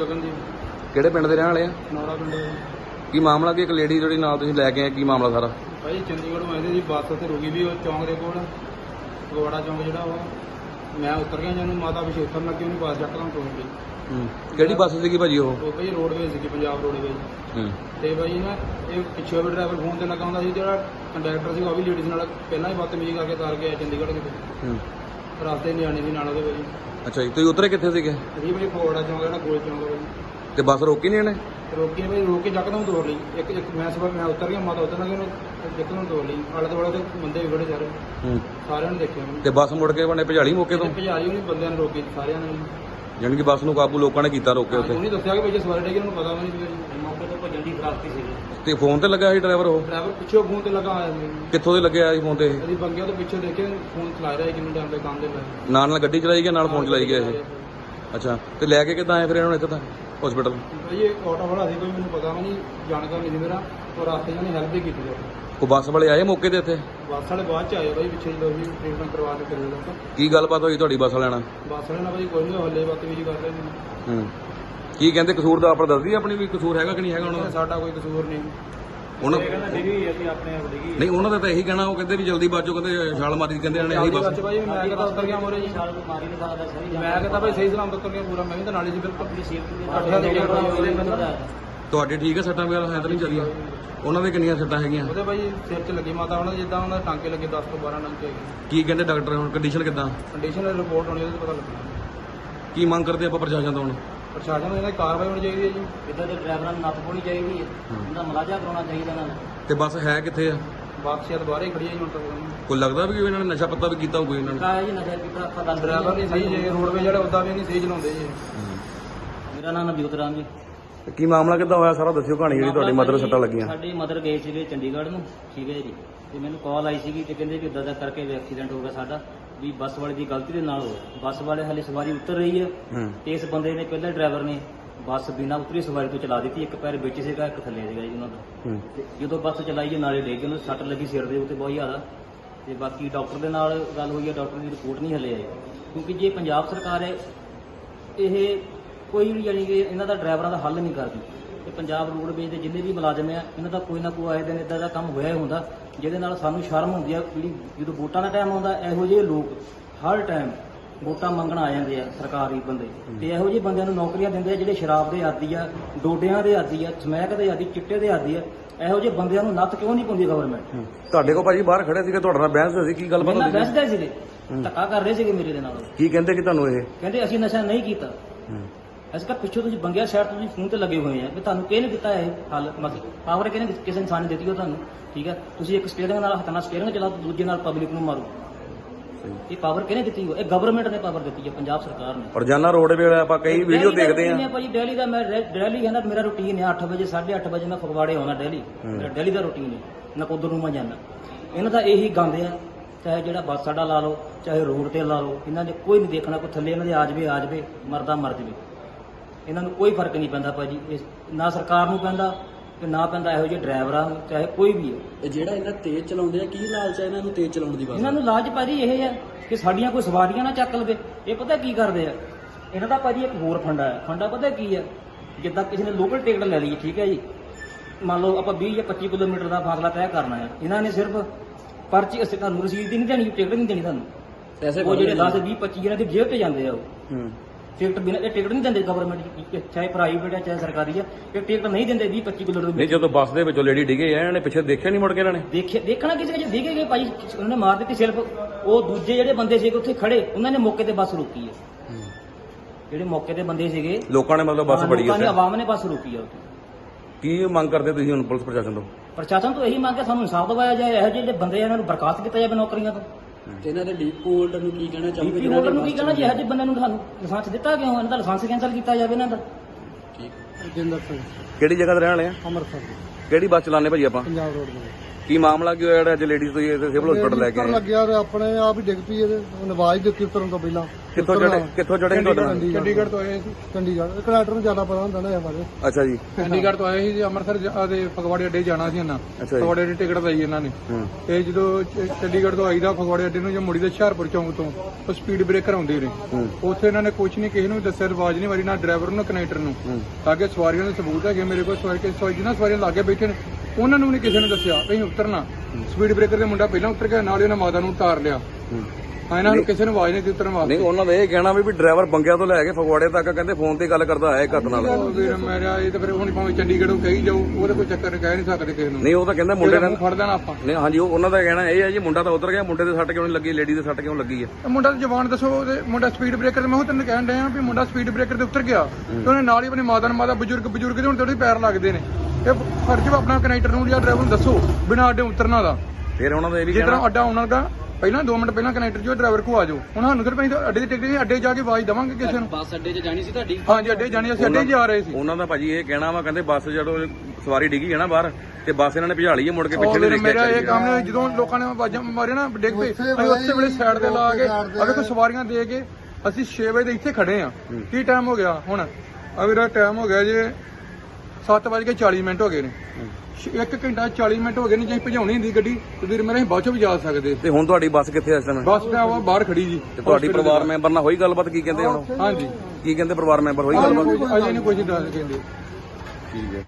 ਗਗਨਦੀਪ ਕਿਹੜੇ ਪਿੰਡ ਦੇ ਰਹਿਣ ਵਾਲੇ ਆ? ਨੌਰਾ ਪਿੰਡ ਦੇ। ਕੀ ਮਾਮਲਾ ਕੀ ਇੱਕ ਲੇਡੀ ਜਿਹੜੀ ਨਾਲ ਤੁਸੀਂ ਲੈ ਕੇ ਆਏ ਕੀ ਮਾਮਲਾ ਸਾਰਾ? ਭਾਈ ਚੰਡੀਗੜ੍ਹ ਆਏ ਸੀ ਬੱਸ ਉੱਥੇ ਰੁਕੀ ਵੀ ਉਹ ਚੌਂਕ ਦੇ ਕੋਲ। ਫਗਵਾੜਾ ਚੌਂਕ ਜਿਹੜਾ ਉਹ ਮੈਂ ਉਤਰ ਗਿਆ ਜਦੋਂ ਮਾਤਾ ਪਿੱਛੇ ਉਤਰਨ ਲੱਗੀ ਉਹਨੂੰ ਬੱਸ ਚੱਕਰਾਂ ਤੋਂ ਗਈ ਹੂੰ। ਕਿਹੜੀ ਬੱਸ ਸੀਗੀ ਭਾਜੀ ਉਹ? ਉਹ ਭਾਈ ਰੋਡਵੇਜ਼ ਸੀਗੀ ਪੰਜਾਬ ਰੋਡਵੇਜ਼। ਹੂੰ। ਤੇ ਭਾਈ ਨਾ ਇਹ ਪਿੱਛੇ ਵੀ ਡਰਾਈਵਰ ਫੋਨ ਤੇ ਲੱਗਾ ਹੁੰਦਾ ਸੀ ਜਿਹੜਾ ਕੰਡਕਟਰ ਸੀ ਉਹ ਵੀ ਲੇਡੀਜ਼ ਨਾਲ ਪਹਿਲਾਂ ਹੀ ਬਦਤਮੀਜ਼ੀ ਕਰਕੇ ਤਾਰ ਕੇ ਆਇਆ ਚੰਡੀਗੜ੍ਹ ਕਿਤੇ। ਹੂੰ। ਰਸਤੇ ਨਿਆਣੇ ਵੀ ਨਾਲ ਉਹਦੇ ਭਾਈ ਅੱਛਾ ਜੀ ਤੁਸੀਂ ਉਤਰੇ ਕਿੱਥੇ ਸੀਗੇ? ਇਹ ਭਾਈ ਫਗਵਾੜਾ ਚੌਂਕ ਜਿਹੜਾ ਗੋਲ ਚੌਂਕ ਭਾਈ ਤੇ ਬੱਸ ਰੋਕੀ ਨਹੀਂ ਇਹਨੇ ਰੋਕੀ ਨੇ ਭਾਈ ਰੋਕ ਕੇ ਜੱਕਦਮ ਤੋੜ ਲਈ। ਇੱਕ ਇੱਕ ਮੈਂ ਸਵੇਰ ਮੈਂ ਉਤਰ ਗਿਆ ਮਾਤਾ ਉਤਰ ਲੱਗੀ ਉਹਨੂੰ ਜੱਕਦਮ ਤੋੜ ਲਈ। ਆਲੇ ਦੁਆਲੇ ਤੇ ਬੰਦੇ ਵੀ ਬੜੇ ਸਾਰੇ। ਹੂੰ। ਸਾਰਿਆਂ ਨੇ ਦੇਖਿਆ। ਉਹਨੂੰ ਤੇ ਬੱਸ ਮੁੜ ਕੇ ਬਣੇ ਭਜਾਲੀ ਮੌਕੇ ਤੋਂ? ਭਜਾਰੀ ਉਹਨੇ ਬੰਦਿਆਂ ਨੇ ਰੋਕੀ ਸਾਰਿਆਂ ਨੇ। ਜਾਣੀ ਕਿ ਬੱਸ ਨੂੰ ਕਾਬੂ ਲੋਕਾਂ ਨੇ ਕੀਤਾ ਰੋਕ ਉੱਥੇ। ਉਹਨੇ ਦੱਸਿਆ ਕਿ ਭਾਈ ਜੇ ਸਵਾਰੀ ਡੇਗੀ ਉਹਨੂੰ ਪਤਾ ਵੀ ਨਹੀਂ ਸੀ ਮੌਕੇ ਤੇ ਭੱਜਣ ਦੀ ਫਰਾਸਤੀ ਸੀ ਤੇ ਫੋਨ ਤੇ ਲੱਗਾ ਸੀ ਡਰਾਈਵਰ ਉਹ? ਡਰਾਈਵਰ ਪਿੱਛੇ ਫੋਨ ਤੇ ਲੱਗਾ ਹੋਇਆ ਸੀ। ਕਿੱਥੋਂ ਦੇ ਲੱਗਿਆ ਸੀ ਫੋਨ ਤੇ ਇਹ? ਅਸੀਂ ਬੰਗਿਆਂ ਤੋਂ ਪਿੱਛੇ ਦੇਖੇ ਫੋਨ ਚਲਾ ਰਿਹਾ ਸੀ ਕਿੰਨੇ ਟਾਈਮ ਦੇ ਕੰਮ ਦੇ ਪਏ। ਨਾਲ ਨਾਲ ਗੱਡੀ ਚਲਾਈ ਗਿਆ ਨਾਲ ਫੋਨ ਚਲਾਈ ਗਿਆ ਇਹ? ਅੱਛਾ ਤੇ ਲੈ ਕੇ ਕਿੱਦਾਂ ਆਏ ਫਿਰ ਇਹਨਾਂ ਨੂੰ ਇੱਥੇ ਤਾਂ ਹਸਪੀਟਲ ਭਾਈ ਇਹ ਆਟੋ ਵਾਲਾ ਸੀ ਕੋਈ ਮੈਨੂੰ ਪਤਾ ਵੀ ਨਹੀਂ ਜਾਣਕਾਰ ਨਹੀਂ ਸੀ ਮੇਰਾ ਉਹ ਰਾਸਤੇ ਜਾਨੇ ਹੈਲਪ ਵੀ ਕੀਤੀ ਸੀ ਉਹ ਬੱਸ ਵਾਲੇ ਆਏ ਮੌਕੇ ਤੇ ਇੱਥੇ? ਬੱਸ ਵਾਲੇ ਬਾਅਦ ਚ ਆਏ ਭਾਈ ਪਿੱਛੇ ਜਦੋਂ ਵੀ ਟ੍ਰੀਟਮੈਂਟ ਕਰਵਾ ਕੇ ਕਰੇ ਲੋਕ। ਕੀ ਗੱਲਬਾਤ ਹੋਈ ਤੁਹਾਡੀ ਬੱਸ ਵਾਲਿਆਂ ਨਾਲ? ਬੱਸ ਵਾਲੇ ਨਾਲ ਭਾਈ ਕੋਈ ਨਹੀਂ ਹੱਲੇ ਬਦਤਮੀਜ਼ੀ ਕਰ ਰਹੇ ਨੇ। ਹੂੰ। ਕੀ ਕਹਿੰਦੇ ਕਸੂਰ ਦਾ ਆਪਰ ਦੱਸਦੀ ਆਪਣੀ ਵੀ ਕਸੂਰ ਹੈਗਾ ਕਿ ਨਹੀਂ ਹੈਗਾ ਉਹਨਾਂ ਦਾ? ਸਾਡਾ ਕੋਈ ਕਸੂਰ ਨਹੀਂ। ਉਹਨਾਂ ਡਿੱਗੀ ਅਸੀਂ ਆਪਣੇ ਆਪ ਡਿੱਗੀ ਨਹੀਂ ਉਹਨਾਂ ਦਾ ਤਾਂ ਇਹੀ ਕਹਿਣਾ ਉਹ ਕਹਿੰਦੇ ਵੀ ਜਲਦੀ ਬਾਜੋ ਕਹਿੰਦੇ ਛਾਲ ਮਾਰੀ ਕਹਿੰਦੇ ਇਹਨੇ ਇਹੀ ਬੱਸ। ਮੈਂ ਕਹਿੰਦਾ ਉਤਰ ਗਿਆ ਮੋਰੇ ਜੀ। ਮੈਂ ਕਹਿੰਦਾ ਭਾਈ ਸਹੀ ਸਲਾਮਤ ਉਤਰ ਗਿਆ ਪੂਰਾ ਮੈਂ ਵੀ ਤਾਂ ਨਾਲੇ ਜੀ ਬਿਲਕੁਲ। ਆਪਣੀ ਸੇਫਟੀ ਦੇ ਗਿਆ ਤੁਹਾਡੇ ਠੀਕ ਹੈ ਸੱਟਾਂ ਵਗੈਰਾ ਹੈ ਤਾਂ ਨਹੀਂ ਚੱਲੀਆਂ? ਉਹਨਾਂ ਦੇ ਕਿੰਨੀਆਂ ਸੱਟਾਂ ਹੈਗੀਆਂ? ਉਹਦੇ ਭਾਈ ਸਿਰ 'ਚ ਲੱਗੀ ਮਾਤਾ ਉਹਨਾਂ ਦੇ ਜਿੱਦਾਂ ਉਹਨਾਂ ਦੇ ਟਾਂਕੇ ਲੱਗੇ 10 ਤੋਂ 12 ਟਾਂਕੇ ਹੈਗੇ। ਕੀ ਕਹਿੰਦੇ ਡਾਕਟਰ ਹੁਣ ਕੰਡੀਸ਼ਨ ਕਿਦਾਂ? ਕੰਡੀਸ਼ਨ ਰਿਪੋਰਟ ਹੋਣੀ ਉਹਦੇ ਪਤਾ ਲੱਗਣਾ। ਕੀ ਮੰਗ ਕਰਦੇ ਆਪਾਂ ਪ੍ਰਸ਼ਾਸਨ ਤੋਂ ਹੁਣ? ਪ੍ਰਸ਼ਾਸਨ ਨੂੰ ਇਹਨਾਂ ਦੀ ਕਾਰਵਾਈ ਹੋਣੀ ਚਾਹੀਦੀ ਹੈ ਜੀ। ਇੱਦਾਂ ਦੇ ਡਰਾਈਵਰਾਂ ਨੂੰ ਨੱਥ ਪਾਉਣੀ ਚਾਹੀਦੀ ਹੈ। ਉਹਦਾ ਮਲਾਜਾ ਕਰਾਉਣਾ ਚਾਹੀਦਾ ਇਹਨਾਂ ਨੂੰ ਤੇ ਬੱਸ ਹੈ ਕਿੱਥੇ ਆ? ਵਾਪਸੀ ਆ ਦੁਬਾਰੇ ਖੜੀ ਹੈ ਜੀ ਹੁਣ ਤੱਕ। ਕੋਈ ਲੱਗਦਾ ਵੀ ਇਹਨਾਂ ਨੇ ਨਸ਼ਾ ਪੱਤਾ ਵੀ ਕੀਤਾ ਹੋਊ ਕੋਈ ਇਹਨਾਂ ਨੇ? ਕਾ ਜੀ ਨਸ਼ਾ ਕੀਤਾ ਆਪਾਂ ਦੱਸ ਡਰਾਈਵਰ ਨਹੀਂ ਸਹੀ ਜੇ ਰੋਡਵੇ ਜਿਹੜੇ ਉਦਾਂ ਵੀ ਨਹੀਂ ਸਹੀ ਚਲਾਉਂਦੇ ਜੀ। ਮੇਰਾ ਨਾਮ ਨਵਜੋਤ ਰਾਮ ਜੀ। ਤੇ ਕੀ ਮਾਮਲਾ ਕਿੱਦਾਂ ਹੋਇਆ? ਸਾਰਾ ਦੱਸਿਓ ਕਹਾਣੀ ਜਿਹੜੀ ਤੁਹਾਡੀ ਮਦਰ ਸੱਟਾਂ ਲੱਗੀਆਂ। ਸਾਡੀ ਮਦਰ ਗਏ ਸੀਗੇ ਚੰਡੀਗੜ੍ਹ ਨੂੰ ਠੀਕ ਹੈ ਜੀ। ਤੇ ਮੈਨੂੰ ਕਾਲ ਆਈ ਸੀਗੀ ਤੇ ਕਹਿੰਦੇ ਵੀ ਇਦਾਂ ਦਾ ਕਰਕੇ ਵੀ ਐਕਸੀਡੈਂਟ ਹੋ ਗਿਆ ਸਾਡਾ ਵੀ ਬੱਸ ਵਾਲੇ ਦੀ ਗਲਤੀ ਦੇ ਨਾਲ ਹੋਇਆ। ਬੱਸ ਵਾਲੇ ਹਾਲੇ ਸਵਾਰੀ ਉਤਰ ਰਹੀ ਹੈ। ਹੂੰ। ਤੇ ਇਸ ਬੰਦੇ ਨੇ ਪਹਿਲਾਂ ਡਰਾਈਵਰ ਨੇ ਬੱਸ ਬਿਨਾਂ ਉਤਰੀ ਸਵਾਰੀ ਤੋਂ ਚਲਾ ਦਿੱਤੀ ਇੱਕ ਪੈਰ ਵਿੱਚ ਸੀਗਾ ਇੱਕ ਥੱਲੇ ਸੀਗਾ ਜੀ ਉਹਨਾਂ ਦਾ। ਹੂੰ। ਤੇ ਜਦੋਂ ਬੱਸ ਚਲਾਈ ਨਾਲੇ ਡੇਗ ਗਏ ਉਹਨੂੰ ਸੱਟ ਲੱਗੀ ਸਿਰ ਦੇ ਉੱਤੇ ਬਹੁਤ ਜ਼ਿਆਦਾ। ਤੇ ਬਾਕੀ ਡਾਕਟਰ ਦੇ ਨਾਲ ਗੱਲ ਹੋਈ ਹੈ ਡਾਕਟਰ ਦੀ ਰਿਪੋਰਟ ਨਹੀਂ ਹਲੇ ਆਈ। ਕਿਉਂਕਿ ਜੇ ਪੰਜਾਬ ਸਰਕਾਰ ਹੈ ਇਹ ਕੋਈ ਵੀ ਯਾਨੀ ਕਿ ਇਹਨਾਂ ਦਾ ਡਰਾਈਵਰਾਂ ਦਾ ਹੱਲ ਨਹੀਂ ਕਰਦੀ। ਤੇ ਪੰਜਾਬ ਰੋਡਵੇਜ਼ ਦੇ ਜਿੰਨੇ ਵੀ ਮੁਲਾਜ਼ਮ ਆ ਇਹਨਾਂ ਦਾ ਕੋਈ ਨਾ ਕੋਈ ਆਏ ਦਿਨ ਇਦਾਂ ਦਾ ਕੰਮ ਹੋਇਆ ਹੀ ਹੁੰਦਾ ਜਿਹਦੇ ਨਾਲ ਸਾਨੂੰ ਸ਼ਰਮ ਹੁੰਦੀ ਆ ਜਿਹੜੀ ਜਦੋਂ ਵੋਟਾਂ ਦਾ ਟਾਈਮ ਆਉਂਦਾ ਇਹੋ ਜਿਹੇ ਲੋਕ ਹਰ ਟਾਈਮ ਵੋਟਾਂ ਮੰਗਣ ਆ ਜਾਂਦੇ ਆ ਸਰਕਾਰੀ ਬੰਦੇ। ਤੇ ਇਹੋ ਜਿਹੇ ਬੰਦਿਆਂ ਨੂੰ ਨੌਕਰੀਆਂ ਦਿੰਦੇ ਆ ਜਿਹੜੇ ਸ਼ਰਾਬ ਦੇ ਆਦੀ ਆ ਡੋਡਿਆਂ ਦੇ ਆਦੀ ਆ ਸਮੈਕ ਦੇ ਆਦੀ ਚਿੱਟੇ ਦੇ ਆਦੀ ਆ ਇਹੋ ਜਿਹੇ ਬੰਦਿਆਂ ਨੂੰ ਨੱਥ ਕਿਉਂ ਨਹੀਂ ਪਾਉਂਦੀ ਗਵਰਨਮੈਂਟ। ਤੁਹਾਡੇ ਕੋਲ ਭਾਜੀ ਬਾਹਰ ਖੜੇ ਸੀਗੇ ਤੁਹਾਡੇ ਨਾਲ ਬਹਿਸ ਹੋਈ ਸੀ ਕੀ ਗੱਲਬਾਤ ਹੋਈ ਸੀ ਬੈਸਦੇ ਸੀਗੇ ਧੱਕਾ ਕਰ ਰਹੇ ਸੀਗੇ ਮੇਰੇ ਦੇ ਨਾਲ। ਕੀ ਕਹਿੰਦੇ ਕਿ ਤੁਹਾਨੂੰ ਇਹ? ਕਹਿੰਦੇ ਅਸੀਂ ਨਸ਼ਾ ਨਹੀਂ ਕੀਤਾ। ਅਸੀਂ ਕਿਹਾ ਪਿੱਛੋਂ ਤੁਸੀਂ ਬੰਗਿਆ ਸ਼ਹਿਰ ਤੋਂ ਤੁਸੀਂ ਫੋਨ ਤੇ ਲੱਗੇ ਹੋਏ ਆ। ਵੀ ਤੁਹਾਨੂੰ ਕਿਹਨੇ ਦਿੱਤਾ ਇਹ ਹੱਲ ਮਤਲਬ ਪਾਵਰ ਕਿਹਨੇ ਕਿਸੇ ਇਨਸਾਨ ਨੇ ਦਿੱਤੀ ਉਹ ਤੁਹਾਨੂੰ? ਠੀਕ ਹੈ ਤੁਸੀਂ ਇੱਕ ਸਟੀਅਰਿੰਗ ਨਾਲ ਹੱਥ ਨਾਲ ਸਟੀਅਰਿੰਗ ਚਲਾਓ ਦੂਜੇ ਨਾਲ ਪਬਲਿਕ ਨੂੰ ਮਾਰੋ। ਇਹ ਪਾਵਰ ਕਿਹਨੇ ਦਿੱਤੀ ਉਹ? ਇਹ ਗਵਰਨਮੈਂਟ ਨੇ ਪਾਵਰ ਦਿੱਤੀ ਹੈ ਪੰਜਾਬ ਸਰਕਾਰ ਨੇ। ਰੋਜ਼ਾਨਾ ਰੋਡਵੇ ਵਾਲਾ ਆਪਾਂ ਕਈ ਵੀਡੀਓ ਦੇਖਦੇ ਆ। ਹੈ ਭਾਜੀ ਡੇਲੀ ਦਾ ਮੈਂ ਡੇਲੀ ਹੈ ਨਾ ਮੇਰਾ ਰੁਟੀਨ ਹੈ 8 ਵਜੇ 8:30 ਵਜੇ ਮੈਂ ਫਗਵਾੜੇ ਆਉਣਾ ਡੇਲੀ ਮੇਰਾ ਡੇਲੀ ਦਾ ਰੁਟੀਨ ਹੈ ਨਕੋਦਰ ਨੂੰ ਮੈਂ ਜਾਂਦਾ ਇਹਨਾਂ ਦਾ ਇਹੀ ਗੰਦ ਆ ਚਾਹੇ ਜਿਹੜਾ ਬੱਸ ਸਾਡਾ ਲਾ ਲਓ ਚਾਹੇ ਰੋਡ ਤੇ ਲਾ ਲਓ ਇਹਨਾਂ ਦੇ ਕੋਈ ਨਹੀਂ ਦੇਖਣਾ ਕੋਈ ਥੱਲੇ ਇਹਨਾਂ ਦੇ ਆ ਜਵੇ ਆ ਜਵੇ ਮਰਦਾ ਮਰ ਜਵੇ। ਇਹਨਾਂ ਨੂੰ ਕੋਈ ਫ਼ਰਕ ਨਹੀਂ ਪੈਂਦਾ ਭਾਜੀ। ਇਸ- ਨਾ ਸਰਕਾਰ ਨੂੰ ਪੈਂਦਾ ਤੇ ਨਾ ਪੈਂਦਾ ਇਹੋ ਜਿਹੇ ਡਰਾਈਵਰਾਂ ਨੂੰ ਚਾਹੇ ਕੋਈ ਵੀ ਹੈ ਇਹ ਜਿਹੜਾ ਇਹਨਾਂ ਤੇਜ਼ ਚਲਾਉਂਦੇ ਆ ਕੀ ਲਾਲਚ ਆ ਇਹਨਾਂ ਨੂੰ ਤੇਜ਼ ਚਲਾਉਣ ਦੀ ਬਸ ਇਹਨਾਂ ਨੂੰ ਲਾਜ ਭਾਜੀ ਇਹ ਹੈ ਕਿ ਸਾਡੀਆਂ ਕੋਈ ਸਵਾਰੀਆਂ ਨਾ ਚੱਕ ਲਵੇ। ਇਹ ਪਤਾ ਕੀ ਕਰਦੇ ਆ? ਇਹਨਾਂ ਦਾ ਭਾਜੀ ਇੱਕ ਹੋਰ ਫੰਡਾ ਹੈ। ਫੰਡਾ ਪਤਾ ਕੀ ਹੈ ਜਿੱਦਾਂ ਕਿਸੇ ਨੇ ਲੋਕਲ ਟਿਕਟ ਲੈ ਲਈ ਠੀਕ ਹੈ ਜੀ। ਮੰਨ ਲਓ ਆਪਾਂ 20 ਜਾਂ 25 ਕਿਲੋਮੀਟਰ ਦਾ ਫਾਸਲਾ ਤੈਅ ਕਰਨਾ ਹੈ। ਇਹਨਾਂ ਨੇ ਸਿਰਫ ਪਰਚੀ ਅਸੀਂ ਤੁਹਾਨੂੰ ਰਸੀਦ ਦੀ ਨਹੀਂ ਦੇਣੀ ਟਿਕਟ ਨਹੀਂ ਦੇਣੀ ਤੁਹਾਨੂੰ। ਪੈਸੇ ਉਹ ਜਿਹੜੇ 10 20 25 ਇਹਨਾਂ ਦੀ ਜੇਬ ਤੇ ਜਾਂਦੇ ਆ ਉਹ। ਹੂੰ। ਟਿਕਟ ਬਿਨਾਂ ਇਹ ਟਿਕਟ ਨਹੀਂ ਦਿੰਦੇ ਗਵਰਨਮੈਂਟ ਚਾਹੇ ਪ੍ਰਾਈਵੇਟ ਹੈ ਚਾਹੇ ਸਰਕਾਰੀ ਹੈ ਇਹ ਟਿਕਟ ਨਹੀਂ ਦਿੰਦੇ 20 25 ਕਿਲੋਮੀਟਰ ਨਹੀਂ ਜਦੋਂ ਬੱਸ ਦੇ ਵਿੱਚੋਂ ਲੇਡੀ ਡਿੱਗੇ ਆ ਇਹਨਾਂ ਨੇ ਪਿੱਛੇ ਦੇਖਿਆ ਨਹੀਂ ਮੁੜ ਕੇ ਇਹਨਾਂ ਨੇ? ਦੇਖਿਆ ਦੇਖਣਾ ਕਿਸੇ ਕਿਸੇ ਦਿਖੇ ਗਏ ਭਾਈ? ਉਹਨਾਂ ਨੇ ਮਾਰ ਦਿੱਤੀ ਸਿਰਫ। ਉਹ ਦੂਜੇ ਜਿਹੜੇ ਬੰਦੇ ਸੀਗੇ ਉੱਥੇ ਖੜੇ ਉਹਨਾਂ ਨੇ ਮੌਕੇ ਤੇ ਬੱਸ ਰੋਕੀ ਹੈ ਜਿਹੜੇ ਮੌਕੇ ਤੇ ਬੰਦੇ ਸੀਗੇ ਲੋਕਾਂ ਨੇ ਮਤਲਬ ਬੱਸ ਨੇ ਉੱਥੇ। ਆਵਾਮ ਨੇ ਬੱਸ ਰੋਕੀ ਹੈ ਉੱਥੇ। ਕੀ ਮੰਗ ਕਰਦੇ ਤੁਸੀਂ ਹੁਣ ਪੁਲਿਸ ਪ੍ਰਸ਼ਾਸਨ ਤੋਂ? ਪ੍ਰਸ਼ਾਸਨ ਤੋਂ ਇਹੀ ਮੰਗ ਹੈ ਸਾਨੂੰ ਇਨਸਾਫ ਦਿਵਾਇਆ ਜਾਏ ਇਹੋ ਜਿਹੇ ਬੰਦੇ ਆ, ਇਹਨਾਂ ਨੂੰ ਬਰਖਾਸਤ ਕੀਤਾ ਜਾਵੇ ਨੌਕਰੀਆਂ ਤੋਂ। ਤੇ ਇਹਨਾਂ ਦੇ ਡੀਪ ਹੋਲਡਰ ਨੂੰ ਕੀ ਕਹਿਣਾ ਚਾਹੋਗੇ ਡੀਪੀ ਹੋਲਡਰ ਨੂੰ ਕੀ ਕਹਿਣਾ? ਜੀ ਇਹੋ ਜਿਹੇ ਬੰਦਿਆਂ ਨੂੰ ਸਾਨੂੰ ਲਾਇਸੈਂਸ ਦਿੱਤਾ ਕਿਉਂ ਇਹਨਾਂ ਦਾ ਲਾਇਸੈਂਸ ਕੈਂਸਲ ਕੀਤਾ ਜਾਵੇ ਇਹਨਾਂ ਦਾ। ਠੀਕ। ਜਿੰਦਰ ਸਿੰਘ। ਕਿਹੜੀ ਜਗ੍ਹਾ ਤੇ ਰਹਿਣ ਵਾਲੇ ਆ? ਅੰਮ੍ਰਿਤਸਰ ਕਿਹੜੀ ਬੱਸ ਚਲਾਉਂਦੇ ਭਾਜੀ ਆਪਾਂ? ਪੰਜਾਬ ਰੋਡ ਦੇ। ਕੀ ਮਾਮਲਾ ਕੀ ਹੋਇਆ ਜਿਹੜਾ ਅੱਜ ਲੇਡੀਜ਼ ਤੁਸੀਂ ਇੱਥੇ ਸਿਵਲ ਹਸਪੀਟਲ ਲੈ ਕੇ ਆਏ? ਲੱਗਿਆ ਤੇ ਆਪਣੇ ਆਪ ਹੀ ਡਿੱਗ ਪਈ ਇਹਦੇ। ਉਹਨੇ ਆਵਾਜ਼ ਦਿੱਤੀ ਉਤਰਨ ਤੋਂ ਪਹਿਲਾਂ। ਕਿੱਥੋਂ ਚੜੇ ਕਿੱਥੋਂ ਚੜੇ ਸੀ ਤੁਹਾਡੇ ਨਾਲ? ਚੰਡੀਗੜ੍ਹ। ਤੋਂ ਆਏ ਸੀ। ਚੰਡੀਗੜ੍ਹ। ਕਨੈਕਟਰ ਨੂੰ ਜ਼ਿਆਦਾ ਪਤਾ ਹੁੰਦਾ ਨਾ ਇਹ ਬਾਰੇ। ਅੱਛਾ ਜੀ। ਚੰਡੀਗੜ੍ਹ ਤੋਂ ਆਏ ਸੀ ਜੀ ਅੰਮ੍ਰਿਤਸਰ ਜਾ- ਦੇ ਫਗਵਾੜੇ ਅੱਡੇ ਜਾਣਾ ਸੀ ਇਹਨਾਂ। ਅੱਛਾ ਜੀ। ਫਗਵਾੜੇ ਦੀ ਟਿਕਟ ਲਈ ਇਹਨਾਂ ਨੇ। ਹੂੰ। ਤੇ ਜਦੋਂ ਚ- ਚੰਡੀਗੜ੍ਹ ਤੋਂ ਆਈਦਾ ਫਗਵਾੜੇ ਅੱਡੇ ਨੂੰ ਜਾਂ ਮੁੜੀ ਦੇ ਹੁਸ਼ਿਆਰਪੁਰ ਚੌਂਕ ਤੋਂ ਉਹ ਸਪੀਡ ਬ੍ਰੇਕਰ ਆਉਂਦੇ ਨੇ ਹੂੰ। ਉੱਥੇ ਇਹਨਾਂ ਨੇ ਕੁਝ ਨਹੀਂ ਕਿਸੇ ਨੂੰ ਵੀ ਦੱਸਿਆ ਰਿਵਾਜ ਨਹੀਂ ਵਾਰੀ ਨਾ ਡਰਾਈਵਰ ਨੂੰ ਨਾ ਕਨੈਕਟਰ ਨੂੰ। ਹੂੰ। ਤਾਂ ਕਿ ਸਵਾਰੀਆਂ ਦੇ ਸਬੂਤ ਹੈਗੇ ਮੇਰੇ ਕੋਲ ਸਵਾਰੀ ਕੇ ਸਵਾਰੀ ਜਿਹਨਾਂ ਸਵਾਰੀਆਂ ਲਾਗੇ ਬੈਠੇ ਨੇ ਉਹਨਾਂ ਨੂੰ ਨਹੀਂ ਕਿਸੇ ਨੇ ਦੱਸਿਆ ਵੀ ਅਸੀਂ ਉਤਰਨਾ। ਸਪੀਡ ਬ੍ਰੇਕਰ ਦੇ ਮੁੰਡਾ ਪਹਿਲਾਂ ਉਤਰ ਗਿਆ ਨਾਲ ਹੀ ਉਹਨਾਂ ਮਾਤਾ ਨੂੰ ਉਤਾਰ ਲਿਆ। ਹੂੰ। ਇਹਨਾਂ ਨੂੰ ਕਿਸੇ ਨੂੰ ਆਵਾਜ਼ ਨਹੀਂ ਦਿੱਤੀ ਉਤਰਨ ਵਾਸਤੇ। ਨਹੀਂ ਉਹਨਾਂ ਦਾ ਇਹ ਕਹਿਣਾ ਵੀ ਡਰਾਈਵਰ ਬੰਗਿਆ ਤੋਂ ਲੈ ਕੇ ਫਗਵਾੜੇ ਤੱਕ ਕਹਿੰਦੇ ਫੋਨ ਤੇ ਗੱਲ ਕਰਦਾ ਹੈ ਘੱਟ ਨਾਲ ਵੀਰ ਮੇਰਾ ਇਹ ਤਾਂ ਫਿਰ ਹੁਣ ਭਾਵੇਂ ਚੰਡੀਗੜ੍ਹੋਂ ਕਹੀ ਜਾਊ ਉਹਦਾ ਕੋਈ ਚੱਕਰ ਕਹਿ ਨਹੀਂ ਸਕਦੇ ਕਿਸੇ ਨੂੰ। ਨਹੀਂ ਉਹ ਤਾਂ ਕਹਿੰਦਾ ਮੁੰਡੇ ਨੇ ਫੜ ਦੇਣਾ ਆਪਾਂ। ਨਹੀਂ ਹਾਂਜੀ ਉਹ ਉਹਨਾਂ ਦਾ ਕਹਿਣਾ ਇਹ ਹੈ ਜੀ ਮੁੰਡਾ ਤਾਂ ਉਤਰ ਗਿਆ ਮੁੰਡੇ ਦੇ ਸੱਟ ਕਿਉਂ ਨਹੀਂ ਲੱਗੀ ਲੇਡੀ ਦੇ ਸੱਟ ਕਿਉਂ ਲੱਗੀ ਹੈ? ਮੁੰਡਾ ਦੀ ਜਵਾਨ ਦੱਸੋ ਉਹਦੇ ਮੁੰਡਾ ਸਪੀਡ ਬ੍ਰੇਕਰ ਤੇ ਮੈਂ ਉਹ ਤੈਨੂੰ ਕਹਿਣ ਡਿਆ ਵੀ ਮੁੰਡਾ ਸਪੀਡ ਬ੍ਰੇਕਰ ਤੇ ਉਤਰ ਗਿਆ। ਤੇ ਉਹਨੇ ਨਾਲ ਹੀ ਆਪਣੀ ਮਾਤਾ ਨੂੰ ਮਾਤਾ ਬਜ਼ੁਰਗ ਬਜ਼ੁਰਗ ਦੇ ਹੁਣ ਤੇ ਉਹਦੇ ਪੈਰ ਲੱਗਦੇ ਨੇ। ਇਹ ਫਰਜ਼ ਆਪਣਾ ਕਨੈਕਟਰ ਨੂੰ ਜਾਂ ਡਰਾਈਵਰ ਨੂੰ ਦੱਸੋ ਬਿਨਾਂ ਅੱਡੇ ਉਤਰਨਾ ਦਾ। ਫਿਰ ਉਹਨਾਂ ਦਾ ਇਹ ਵੀ ਜਿਸ ਕਹਿਣਾ। ਤਰ੍ਹਾਂ ਅੱਡਾ ਆਉਣਾ ਦਾ ਪਹਿਲਾਂ 2 ਮਿੰਟ ਪਹਿਲਾਂ ਕਨੈਕਟਰ ਜੋ ਡਰਾਈਵਰ ਕੋ ਆ ਜਾਓ। ਹੁਣ ਸਾਨੂੰ ਫਿਰ ਪੈਂਦਾ ਅੱਡੇ ਦੀ ਟਿਕਟ ਨਹੀਂ ਅੱਡੇ ਜਾ ਕੇ ਆਵਾਜ਼ ਦਵਾਂਗੇ ਕਿਸੇ ਨੂੰ। ਬੱਸ ਅੱਡੇ 'ਚ ਜਾਣੀ ਸੀ ਤੁਹਾਡੀ? ਹਾਂਜੀ ਅੱਡੇ ਜਾਣੀ ਅਸੀਂ ਅੱਡੇ ਜਾ ਰਹੇ ਸੀ। ਉਹਨਾਂ ਦਾ ਭਾਜੀ ਇਹ ਕਹਿਣਾ ਵਾ ਕਹਿੰਦੇ ਬੱਸ ਜਦੋਂ ਸਵਾਰੀ ਡਿੱਗੀ ਹੈ ਨਾ ਬਾਹਰ ਤੇ ਬੱਸ ਇਹਨਾਂ ਨੇ ਭਜਾ ਲਈ ਹੈ ਮੁੜ ਕੇ ਪਿੱਛੇ ਫਿਰ ਦੇਖਿਆ ਮੇਰਾ ਇਹ ਕੰਮ ਨੇ ਜਦੋਂ ਲੋਕਾਂ ਨੇ ਆਵਾਜ਼ਾਂ ਮਾਰੇ ਨਾ ਡਿੱਗ ਪਏ। ਅਸੀਂ ਉਸੇ ਵੇਲੇ ਸਾਈਡ ਤੇ ਲਾ ਕੇ ਅਗੇ ਕੋਈ ਸਵਾਰੀਆਂ ਦੇ ਕੇ ਅਸੀਂ 6 ਵਜੇ ਦੇ ਇੱਥੇ ਖੜੇ ਆ। ਕੀ ਟਾਈਮ ਹੋ ਗਿਆ ਹੁਣ? ਆ ਵੀਰਾ ਟਾਈਮ ਹੋ ਗਿਆ ਜੇ 7:40 ਮਿੰਟ ਹੋ ਗਏ ਨੇ। ਇੱਕ ਘੰਟਾ 40 ਮਿੰਟ ਹੋ ਗਏ ਨੇ ਜੇ ਅਸੀਂ ਭਜਾਉਣੀ ਹੁੰਦੀ ਗੱਡੀ ਤੇ ਵੀਰ ਮੇਰੇ ਅਸੀਂ ਬਾਅਦ ਚੋਂ ਵੀ ਜਾ ਸਕਦੇ। ਤੇ ਹੁਣ ਤੁਹਾਡੀ ਬੱਸ ਕਿੱਥੇ ਐ ਇਸ ਟਾਈਮ ਬੱਸ ਤਾਂ ਉਹ ਬਾਹਰ ਖੜੀ ਜੀ। ਤੇ ਤੁਹਾਡੀ ਪਰਿਵਾਰ ਮੈਂਬਰ ਨਾਲ ਹੋਈ ਗੱਲਬਾਤ ਕੀ ਕਹਿੰਦੇ ਹੁਣ? ਹਾਂਜੀ। ਕੀ ਕਹਿੰਦੇ ਪਰਿਵਾਰ ਮੈਂਬਰ ਹੋਈ ਗੱਲਬਾਤ? ਅਜੇ ਨਹੀਂ ਕੁਝ ਦੱਸ ਕਹਿੰਦੇ ਠੀਕ ਹੈ।